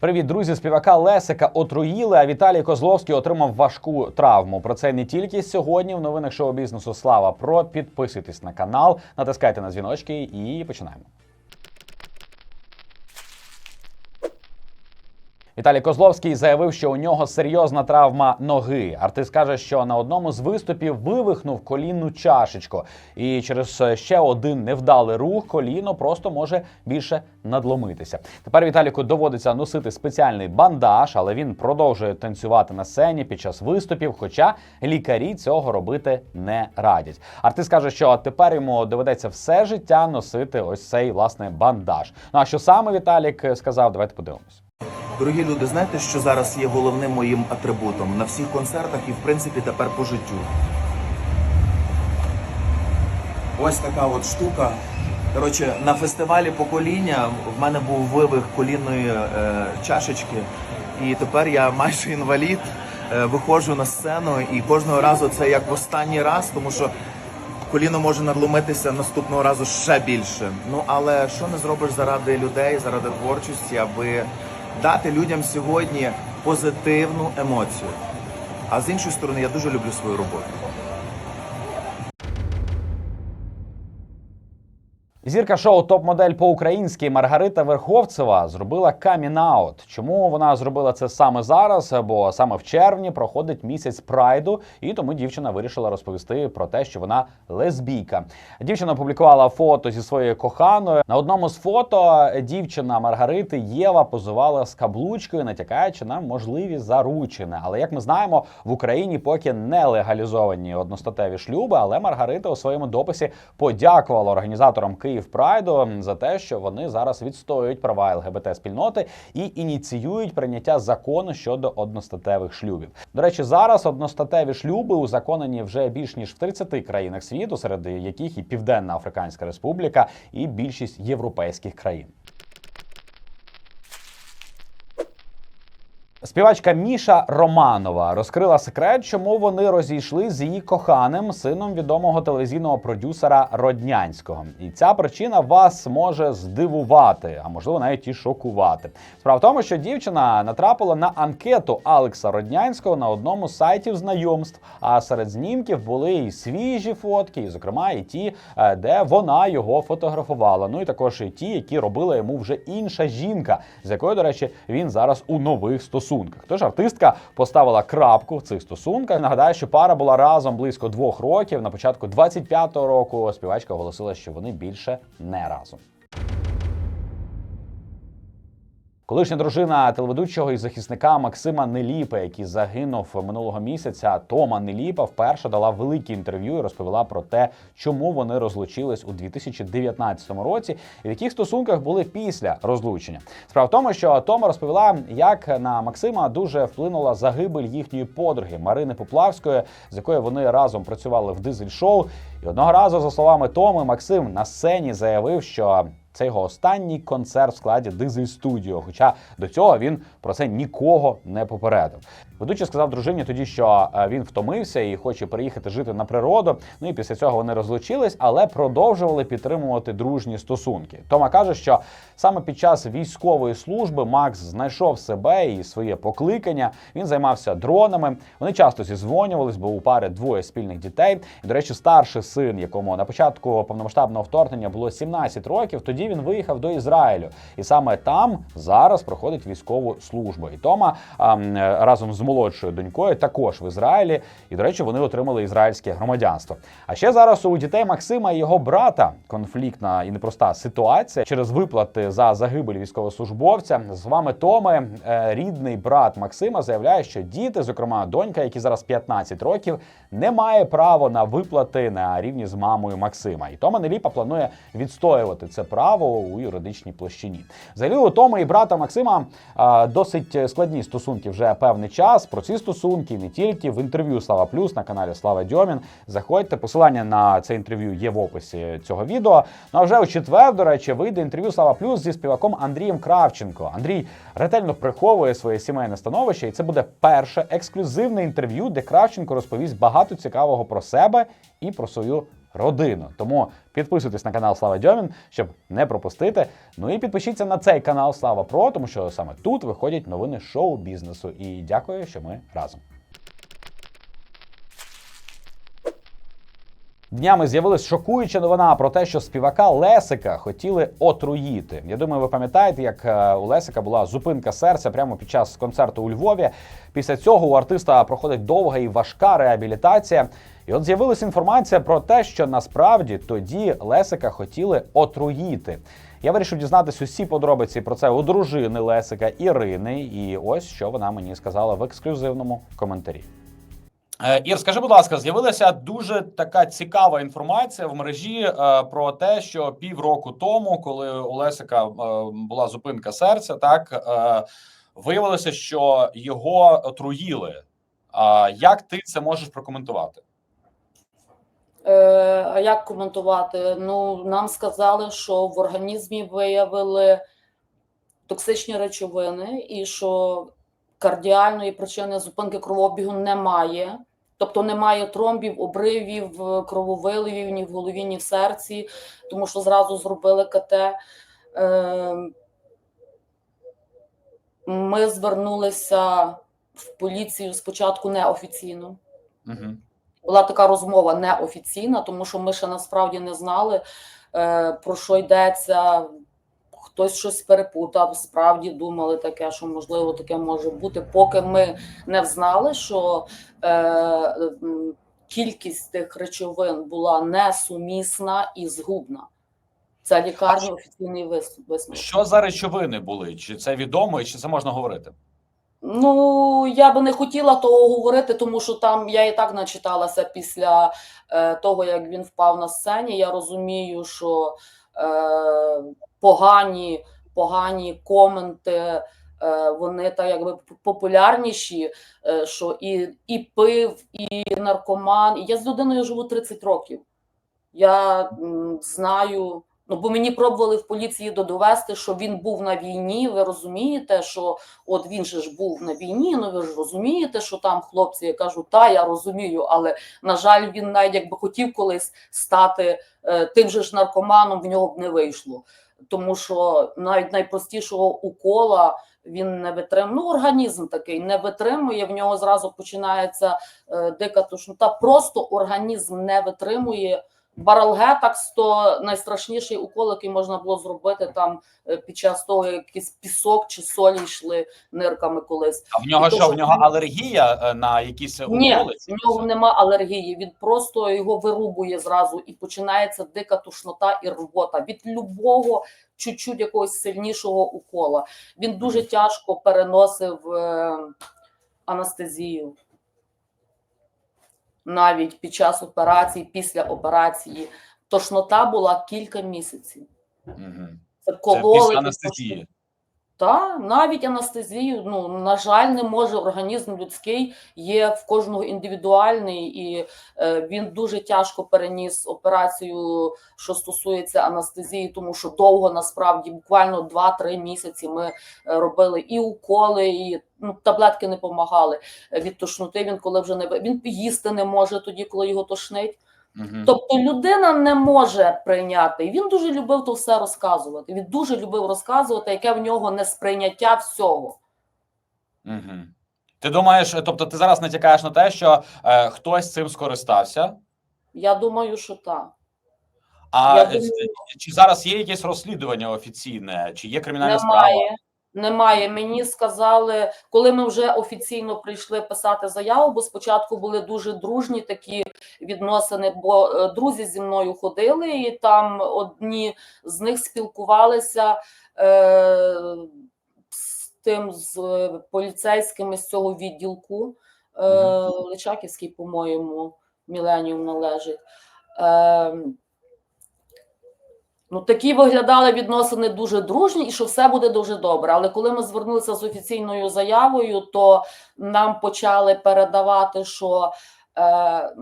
Привіт, друзі! Співака Лесика отруїли, а Віталій Козловський отримав важку травму. Про це не тільки сьогодні в новинах шоу бізнесу Слава Про. Підписуйтесь на канал, натискайте на дзвіночки і починаємо. Віталій Козловський заявив, що у нього серйозна травма ноги. Артист каже, що на одному з виступів вивихнув колінну чашечку, і через ще один невдалий рух коліно просто може більше надломитися. Тепер Віталіку доводиться носити спеціальний бандаж, але він продовжує танцювати на сцені під час виступів. Хоча лікарі цього робити не радять. Артист каже, що тепер йому доведеться все життя носити ось цей власне бандаж. Ну а що саме Віталік сказав? Давайте подивимось. Дорогі люди, знаєте, що зараз є головним моїм атрибутом на всіх концертах і в принципі тепер по життю. Ось така от штука. Коротше, на фестивалі покоління в мене був вивих колінної е, чашечки, і тепер я майже інвалід. Е, виходжу на сцену, і кожного разу це як в останній раз, тому що коліно може надломитися наступного разу ще більше. Ну але що не зробиш заради людей, заради творчості, аби дати людям сьогодні позитивну емоцію. А з іншої сторони, я дуже люблю свою роботу. Зірка шоу топ-модель по-українськи Маргарита Верховцева зробила камін-аут. Чому вона зробила це саме зараз? Бо саме в червні проходить місяць прайду, і тому дівчина вирішила розповісти про те, що вона лесбійка. Дівчина опублікувала фото зі своєю коханою. На одному з фото дівчина Маргарити Єва позувала з каблучкою, натякаючи на можливі заручини. Але як ми знаємо, в Україні поки не легалізовані одностатеві шлюби. Але Маргарита у своєму дописі подякувала організаторам Київ Прайду за те, що вони зараз відстоюють права ЛГБТ спільноти і ініціюють прийняття закону щодо одностатевих шлюбів. До речі, зараз одностатеві шлюби узаконені вже більш ніж в 30 країнах світу, серед яких і Південна Африканська Республіка, і більшість європейських країн. Співачка Міша Романова розкрила секрет, чому вони розійшли з її коханим сином відомого телевізійного продюсера Роднянського. І ця причина вас може здивувати, а можливо навіть і шокувати. Справа в тому, що дівчина натрапила на анкету Алекса Роднянського на одному з сайтів знайомств. А серед знімків були і свіжі фотки, і, зокрема, і ті, е, де вона його фотографувала. Ну і також і ті, які робила йому вже інша жінка, з якою, до речі, він зараз у нових стосунках. Тож артистка поставила крапку в цих стосунках. Нагадаю, що пара була разом близько двох років. На початку 25-го року співачка оголосила, що вони більше не разом. Колишня дружина телеведучого і захисника Максима Неліпа, який загинув минулого місяця, Тома Неліпа вперше дала велике інтерв'ю і розповіла про те, чому вони розлучились у 2019 році, і в яких стосунках були після розлучення. Справа в тому, що Тома розповіла, як на Максима дуже вплинула загибель їхньої подруги Марини Поплавської, з якою вони разом працювали в дизель-шоу. І одного разу, за словами Томи, Максим на сцені заявив, що це його останній концерт в складі Дизель Студіо. Хоча до цього він про це нікого не попередив. Ведучий сказав дружині тоді, що е, він втомився і хоче переїхати жити на природу. Ну і після цього вони розлучились, але продовжували підтримувати дружні стосунки. Тома каже, що саме під час військової служби Макс знайшов себе і своє покликання. Він займався дронами. Вони часто зізвонювались, бо у пари двоє спільних дітей. І, до речі, старший син, якому на початку повномасштабного вторгнення було 17 років, тоді він виїхав до Ізраїлю, і саме там зараз проходить військову службу. І Тома а, разом з молодшою донькою також в Ізраїлі. І, до речі, вони отримали ізраїльське громадянство. А ще зараз у дітей Максима і його брата конфліктна і непроста ситуація через виплати за загибель військовослужбовця. З вами Томи, е, рідний брат Максима, заявляє, що діти, зокрема донька, які зараз 15 років, не має права на виплати на рівні з мамою Максима. І Тома Неліпа планує відстоювати це право у юридичній площині. Взагалі, у Томи і брата Максима досить складні стосунки вже певний час. Про ці стосунки не тільки в інтерв'ю Слава Плюс на каналі Слава Дьомін. Заходьте, посилання на це інтерв'ю є в описі цього відео. Ну а вже у четвер, до речі, вийде інтерв'ю Слава Плюс зі співаком Андрієм Кравченко. Андрій ретельно приховує своє сімейне становище, і це буде перше ексклюзивне інтерв'ю, де Кравченко розповість багато цікавого про себе і про свою родину. Тому підписуйтесь на канал Слава Дьомін, щоб не пропустити. Ну і підпишіться на цей канал Слава Про, тому що саме тут виходять новини шоу-бізнесу. І дякую, що ми разом. Днями з'явилась шокуюча новина про те, що співака Лесика хотіли отруїти. Я думаю, ви пам'ятаєте, як е, у Лесика була зупинка серця прямо під час концерту у Львові. Після цього у артиста проходить довга і важка реабілітація. І от з'явилася інформація про те, що насправді тоді Лесика хотіли отруїти. Я вирішив дізнатися усі подробиці про це у дружини Лесика Ірини. І ось що вона мені сказала в ексклюзивному коментарі. Е, Ір, скажи, будь ласка, з'явилася дуже така цікава інформація в мережі е, про те, що півроку тому, коли у Лесика е, була зупинка серця, так виявилося, що його отруїли. Як ти це можеш прокоментувати? А як коментувати? Ну, нам сказали, що в організмі виявили токсичні речовини і що кардіальної причини зупинки кровообігу немає. Тобто немає тромбів, обривів, крововиливів ні в голові, ні в серці, тому що зразу зробили КТ. Е, Ми звернулися в поліцію спочатку неофіційно Угу. була така розмова неофіційна, тому що ми ще насправді не знали, е, про що йдеться. Хтось щось перепутав, справді думали таке, що можливо таке може бути, поки ми не взнали, що е, кількість тих речовин була несумісна і згубна. Це лікарні офіційний вис- висновок. Що за речовини були? Чи це відомо, і чи це можна говорити? Ну, я би не хотіла того говорити, тому що там я і так начиталася після е, того, як він впав на сцені. Я розумію, що погані, погані коменти. е, Вони так якби популярніші, е, що і, і пив, і наркоман. Я з людиною живу 30 років. Я знаю, ну бо мені пробували в поліції додовести, що він був на війні. Ви розумієте, що от він же ж був на війні. Ну ви ж розумієте, що там хлопці я кажу, та я розумію, але на жаль, він навіть якби хотів колись стати е, тим же ж наркоманом, в нього б не вийшло. Тому що навіть найпростішого укола він не витримує. Ну, організм такий не витримує, в нього зразу починається е, дика тошнота. Просто організм не витримує. Баралгетакс то найстрашніший укол, який можна було зробити там е, під час того, як якийсь пісок чи солі йшли нирками колись. А в нього І то. В нього він- алергія е, на якісь Ні, уколи? в нього нема алергії. Він просто його вирубує зразу і починається дика тошнота і рвота від любого чуть-чуть якогось сильнішого укола. Він дуже тяжко переносив е, анестезію. Навіть під час операції, після операції. Тошнота була кілька місяців. Угу. Це Це кололи. після анестезії. Та навіть анестезію, ну на жаль, не може організм людський є в кожного індивідуальний, і е, він дуже тяжко переніс операцію, що стосується анестезії, тому що довго насправді буквально 2-3 місяці ми е, робили і уколи, і ну, таблетки не допомагали від тошноти. Він коли вже не він їсти не може тоді, коли його тошнить. Тобто людина не може прийняти. І він дуже любив то все розказувати. Він дуже любив розказувати, яке в нього несприйняття всього. Мгм. Ти думаєш, тобто ти зараз натякаєш на те, що е, хтось цим скористався, Я думаю, що так. а е, думаю- чи зараз є якесь розслідування офіційне, чи є кримінальна справа? Немає. Мені сказали, коли ми вже офіційно прийшли писати заяву, бо спочатку були дуже дружні такі відносини, бо е, друзі зі мною ходили, і там одні з них спілкувалися е, з тим з поліцейськими з цього відділку. Е, Личаківський, по-моєму, Міленіум належить. Е, Ну, такі виглядали відносини дуже дружні, і що все буде дуже добре. Але коли ми звернулися з офіційною заявою, то нам почали передавати, що е,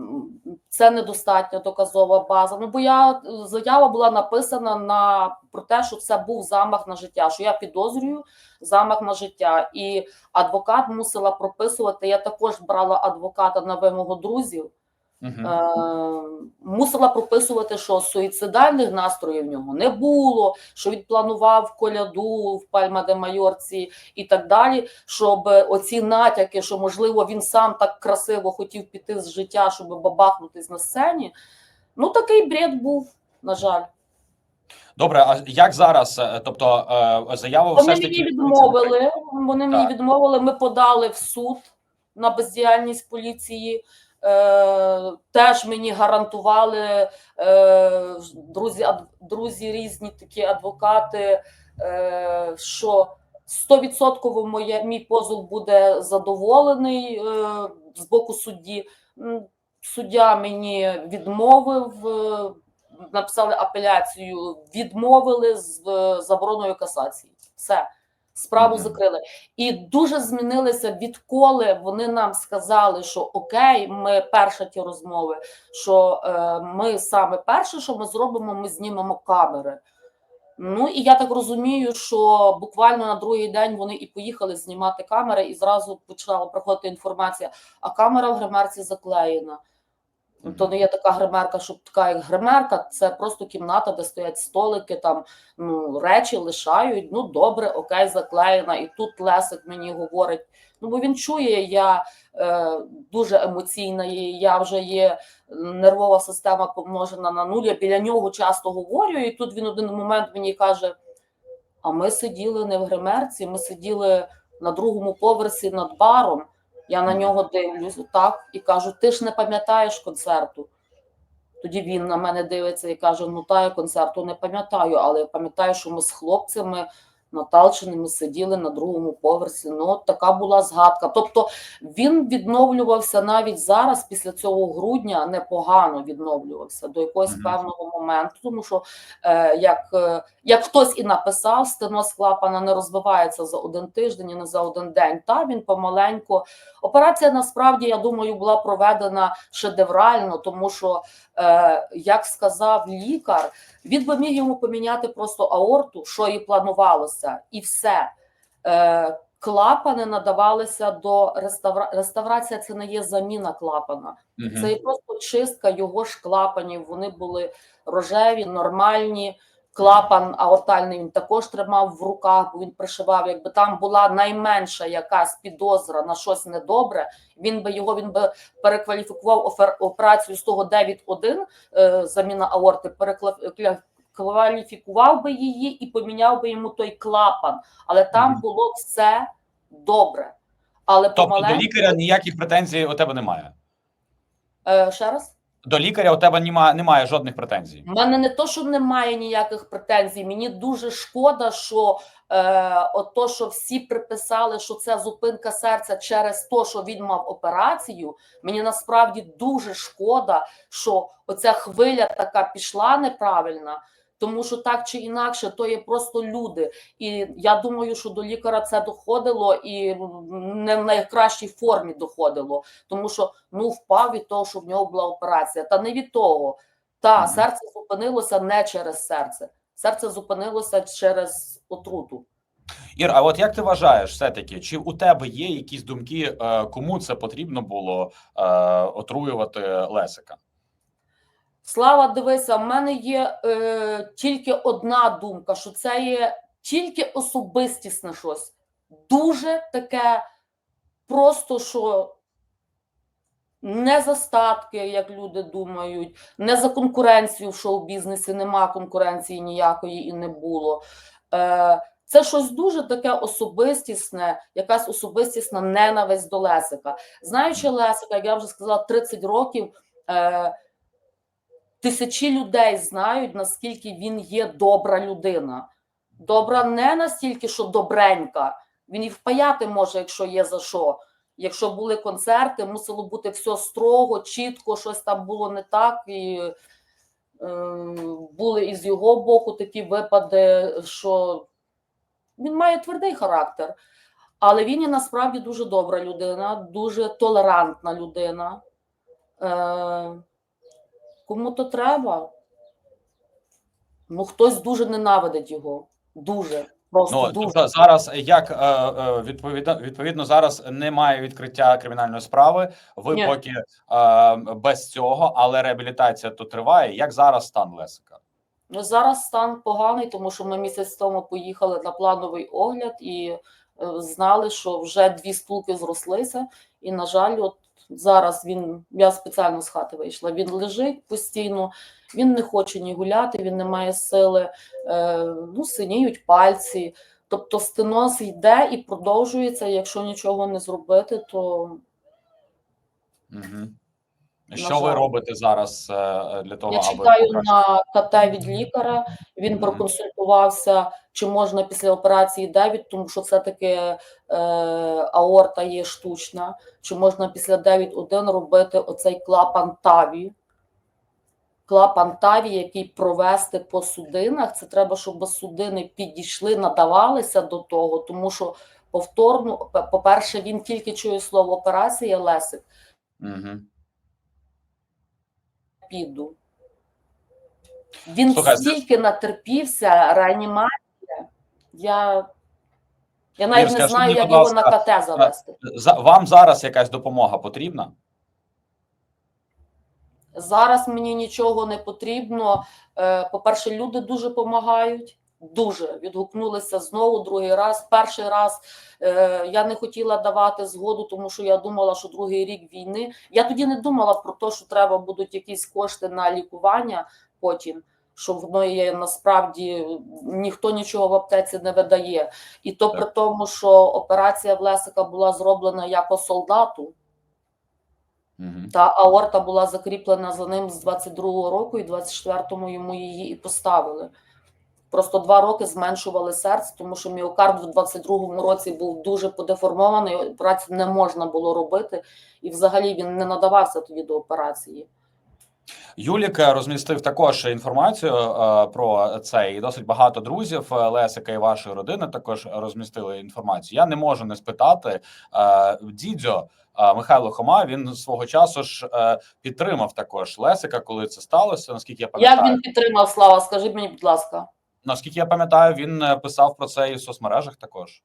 це недостатня доказова база. Ну бо я заява була написана на про те, що це був замах на життя. Що я підозрюю замах на життя, і адвокат мусила прописувати. Я також брала адвоката на вимогу друзів. Е, мусила прописувати, що суїцидальних настроїв в нього не було, що він планував коляду в Пальма де Майорці і так далі. Щоб оці натяки, що можливо він сам так красиво хотів піти з життя, щоб бабахнутись на сцені. Ну такий бред був, на жаль. Добре, а як зараз? Е, Тобто е, заяву Вони все ж мені відмовили. Вони мені відмовили. Ми подали в суд на бездіяльність поліції. Е, теж мені гарантували е, друзі, ад, друзі, різні такі адвокати, е, що 100% моє, мій позов буде задоволений е, з боку судді. Суддя мені відмовив, е, написали апеляцію, відмовили з е, забороною касації. Все, справу закрили. І дуже змінилися відколи вони нам сказали, що окей, ми перша ті розмови, що е, ми саме перше, що ми зробимо, ми знімемо камери. Ну і я так розумію, що буквально на другий день вони і поїхали знімати камери, і зразу почала приходити інформація, а камера в гримерці заклеєна. То не є така гримерка, щоб така як гримерка, це просто кімната, де стоять столики, там ну, речі лишають. Ну добре, окей, заклеєна. І тут Лесик мені говорить. Ну бо він чує, я е, дуже емоційна, і я вже є нервова система помножена на нуль. Я біля нього часто говорю, і тут він один момент мені каже: а ми сиділи не в гримерці, ми сиділи на другому поверсі над баром. Я на нього дивлюсь так і кажу: ти ж не пам'ятаєш концерту. Тоді він на мене дивиться і каже: Ну та я концерту не пам'ятаю, але пам'ятаю, що ми з хлопцями Наталчиними сиділи на другому поверсі. Ну, от така була згадка. Тобто він відновлювався навіть зараз, після цього грудня, непогано відновлювався до якогось Мгм. певного моменту, тому що е, як, е, як хтось і написав, стеноз клапана не розвивається за один тиждень і не за один день. Та він помаленьку. Операція насправді, я думаю, була проведена шедеврально, тому що, як сказав лікар, він би міг йому поміняти просто аорту, що і планувалося, і все. Е, клапани надавалися до реставра... реставрація. Це не є заміна клапана. угу. Це є просто чистка його ж клапанів. Вони були рожеві, нормальні. Клапан аортальний він також тримав в руках, бо він пришивав. Якби там була найменша якась підозра на щось недобре, він би його він би перекваліфікував офер- операцію з того 9.1 е, заміна аорти, перекваліфікував би її і поміняв би йому той клапан. Але там було все добре. Але Тобто до лікаря ніяких претензій у тебе немає. Е, ще раз? До лікаря у тебе немає, немає жодних претензій. У мене не то, що немає ніяких претензій. Мені дуже шкода, що е, от то, що всі приписали, що це зупинка серця через те, що він мав операцію. Мені насправді дуже шкода, що оця хвиля така пішла неправильна. Тому що так чи інакше, то є просто люди, і я думаю, що до лікаря це доходило і не в найкращій формі доходило, тому що ну впав від того, що в нього була операція, та не від того. Та Мгм. серце зупинилося не через серце, серце зупинилося через отруту. Ір, а от як ти вважаєш, все-таки, чи у тебе є якісь думки, е, кому це потрібно було е, отруювати Лесика? Слава, дивися, в мене є е, тільки одна думка, що це є тільки особистісне щось. Дуже таке просто, що не за статки, як люди думають, не за конкуренцію в шоу-бізнесі, нема конкуренції ніякої і не було. Е, це щось дуже таке особистісне, якась особистісна ненависть до Лесика. Знаючи Лесика, як я вже сказала, 30 років. Е, тисячі людей знають, наскільки він є добра людина. Добра не настільки, що добренька. Він і впаяти може, якщо є за що. Якщо були концерти, мусило бути все строго, чітко, щось там було не так. І е, були із його боку такі випади, що він має твердий характер. Але він і насправді дуже добра людина, дуже толерантна людина. Е, Кому то треба. Ну, хтось дуже ненавидить його. Дуже. Просто Ну дуже. зараз як е, е, відповідно відповідно зараз немає відкриття кримінальної справи. Ви Ні. поки е, без цього, але реабілітація то триває. Як зараз стан Лесика? Ну, зараз стан поганий, тому що ми місяць тому поїхали на плановий огляд і знали, що вже дві стулки зрослися. І, на жаль, от зараз він, я спеціально з хати вийшла, він лежить постійно, він не хоче ні гуляти, він не має сили, е, ну, синіють пальці. Тобто стеноз йде і продовжується. Якщо нічого не зробити, то Угу. Що ви робите зараз е, для того, Я аби чекаю покращити? на КТ від лікаря. Він проконсультувався, чи можна після операції Девід, тому що все-таки е, аорта є штучна, чи можна після 9.1 робити оцей клапан Таві. Клапан Таві, який провести по судинах, це треба, щоб судини підійшли, надавалися до того, тому що повторно, по- по-перше, він тільки чує слово операція Лесик, Угу. Піду. Він Слухай, стільки натерпівся, реанімація. Я, я навіть Ір, не знаю, мені, як його на КТ завести. Вам зараз якась допомога потрібна? Зараз мені нічого не потрібно. Е, По-перше, люди дуже допомагають. Дуже відгукнулися знову другий раз. Перший раз е, я не хотіла давати згоду, тому що я думала, що другий рік війни. Я тоді не думала про те, що треба будуть якісь кошти на лікування потім. Що воно є насправді ніхто нічого в аптеці не видає. І то Так. при тому, що операція в Лесика була зроблена як по солдату, Угу. та аорта була закріплена за ним з 22-го року, і 24-му йому її і поставили. Просто два роки зменшували серце, тому що міокард в 22-му році був дуже подеформований, операцію не можна було робити, і взагалі він не надавався тоді до операції. Юлік е, розмістив також інформацію е, про це, і досить багато друзів е, Лесика і вашої родини також розмістили інформацію. Я не можу не спитати. Дідзьо е, Михайло Хома він свого часу ж підтримав також Лесика, коли це сталося. Наскільки я Як він підтримав Слава? Скажіть мені, будь ласка, наскільки я пам'ятаю, він е, писав про це і в соцмережах також.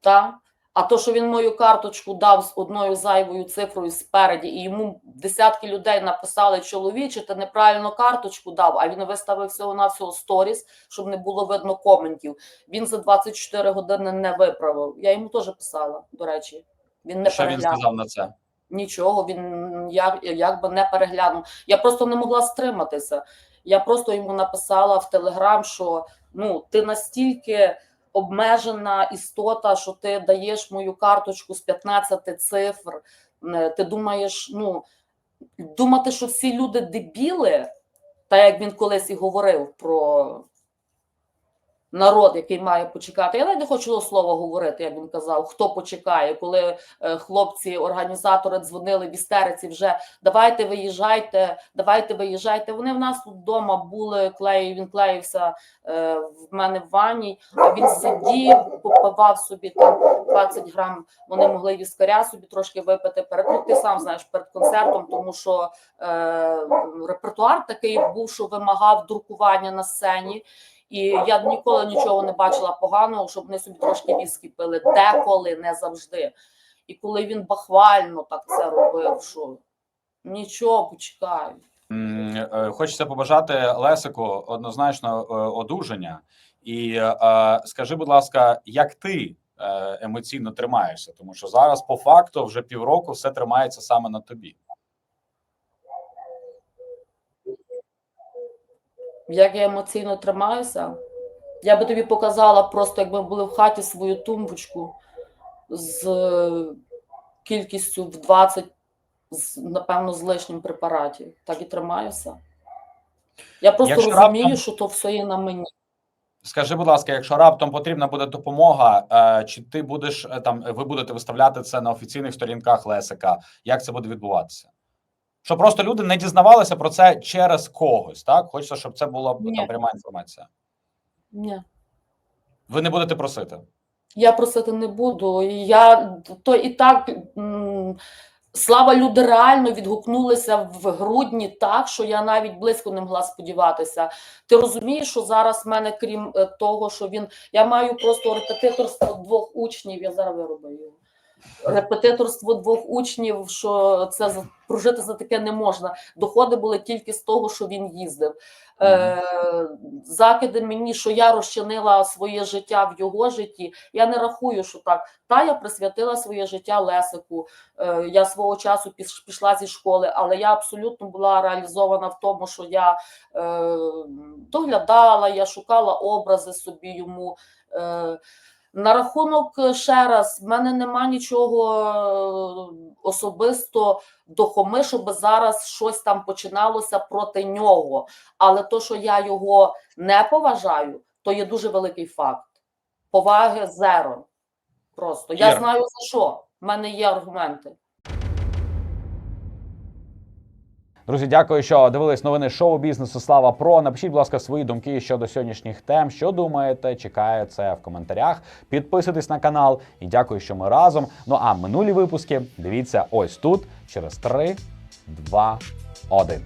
та? А то, що він мою карточку дав з одною зайвою цифрою спереді, і йому десятки людей написали чоловіче, ти неправильно карточку дав, а він виставив всього на всього сторіс, щоб не було видно коментів. Він за 24 години не виправив. Я йому теж писала, до речі. Він не Що він сказав на це? Нічого, він як, якби не переглянув. Я просто не могла стриматися. Я просто йому написала в Телеграм, що ну ти настільки обмежена істота, що ти даєш мою карточку з 15 цифр. Е, Ти думаєш, ну думати, що всі люди дебіли, та як він колись і говорив про народ, який має почекати. Я навіть не хочу слова говорити, як він казав, хто почекає, коли е, хлопці, організатори дзвонили в істериці вже давайте виїжджайте, давайте виїжджайте. Вони в нас тут вдома були, клеїв, він клеївся е, в мене в ванні, він сидів, попивав собі там 20 грам, вони могли віскаря собі трошки випити перед, ну ти сам знаєш, перед концертом, тому що е, репертуар такий був, що вимагав друкування на сцені. І я ніколи нічого не бачила поганого, щоб вони собі трошки віскі пили. Деколи, не завжди. І коли він бахвально так це робив, що нічого, почекай. М, е, Хочеться побажати Лесику однозначно е, одужання. І е, скажи, будь ласка, як ти емоційно тримаєшся? Тому що зараз, по факту, вже півроку все тримається саме на тобі. Як я емоційно тримаюся, я би тобі показала просто, якби були в хаті свою тумбочку з е, кількістю в 20, напевно, з лишнім препаратів. Так і тримаюся. Я просто Якщо розумію, раптом- що то все є на мені. Скажи, будь ласка, якщо раптом потрібна буде допомога, е, чи ти будеш е, там, ви будете виставляти це на офіційних сторінках Лесика? Як це буде відбуватися? Щоб просто люди не дізнавалися про це через когось, так? Хочеться, щоб це була Ні. там пряма інформація. Ні. Ви не будете просити. Я просити не буду. Я то і так м, Слава люди реально відгукнулися в грудні так, що я навіть близько не могла сподіватися. Ти розумієш, що зараз в мене, крім е, того, що він. Я маю просто репетиторство двох учнів, я зараз виробив його. Репетиторство двох учнів, що це прожити за таке не можна. Доходи були тільки з того, що він їздив. Е, закиди мені, що я розчинила своє життя в його житті. Я не рахую, що так. Та я присвятила своє життя Лесику. Е, я свого часу пішла зі школи, але я абсолютно була реалізована в тому, що я е, доглядала, я шукала образи собі йому. Е, на рахунок е, ще раз, в мене нема нічого е, особисто до Хоми, щоб зараз щось там починалося проти нього. Але то, що я його не поважаю, то є дуже великий факт. Поваги зеро. Просто я Ір. знаю за що. В мене є аргументи. Друзі, дякую, що дивились новини шоу бізнесу. Слава Про. Напишіть, будь ласка, свої думки щодо сьогоднішніх тем. Що думаєте? Чекаю це в коментарях. Підписуйтесь на канал і дякую, що ми разом. Ну а минулі випуски дивіться ось тут через 3, 2, 1.